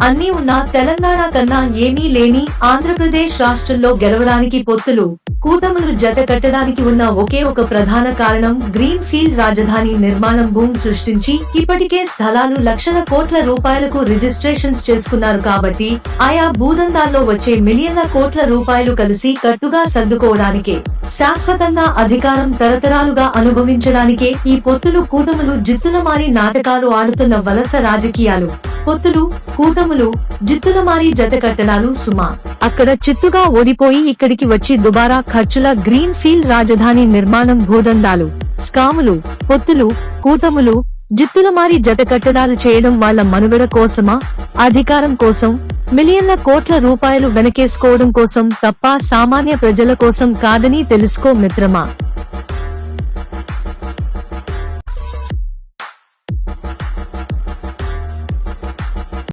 అన్నీ ఉన్నా తెలంగాణ కన్నా ఏమీ లేని ఆంధ్రప్రదేశ్ రాష్ట్రంలో గెలవడానికి పొత్తులు. కూటములు జత కట్టడానికి ఉన్న ఒకే ఒక ప్రధాన కారణం గ్రీన్ ఫీల్డ్ రాజధాని నిర్మాణం భూమి సృష్టించి ఇప్పటికే స్థలాలు లక్షల కోట్ల రూపాయలకు రిజిస్ట్రేషన్స్ చేసుకున్నారు కాబట్టి ఆయా భూదందాల్లో వచ్చే మిలియన్ల కోట్ల రూపాయలు కలిసి కట్టుగా సర్దుకోవడానికే శాశ్వతంగా అధికారం తరతరాలుగా అనుభవించడానికే ఈ పొత్తులు కూటములు జిత్తులమారి నాటకాలు ఆడుతున్న వలస రాజకీయాలు. పొత్తులు కూటములు జిత్తులమారి జత కట్టడాలు సుమా. అక్కడ చిత్తుగా ఓడిపోయి ఇక్కడికి వచ్చి దుబారా ఖర్చుల గ్రీన్ ఫీల్డ్ రాజధాని నిర్మాణం భూదందాలు స్కాములు పొత్తులు కూటములు జిత్తుల మారి జత కట్టడాలు చేయడం వాళ్ళ మనుగడ కోసమా? అధికారం కోసం మిలియన్ల కోట్ల రూపాయలు వెనకేసుకోవడం కోసం తప్ప సామాన్య ప్రజల కోసం కాదని తెలుసుకో మిత్రమా?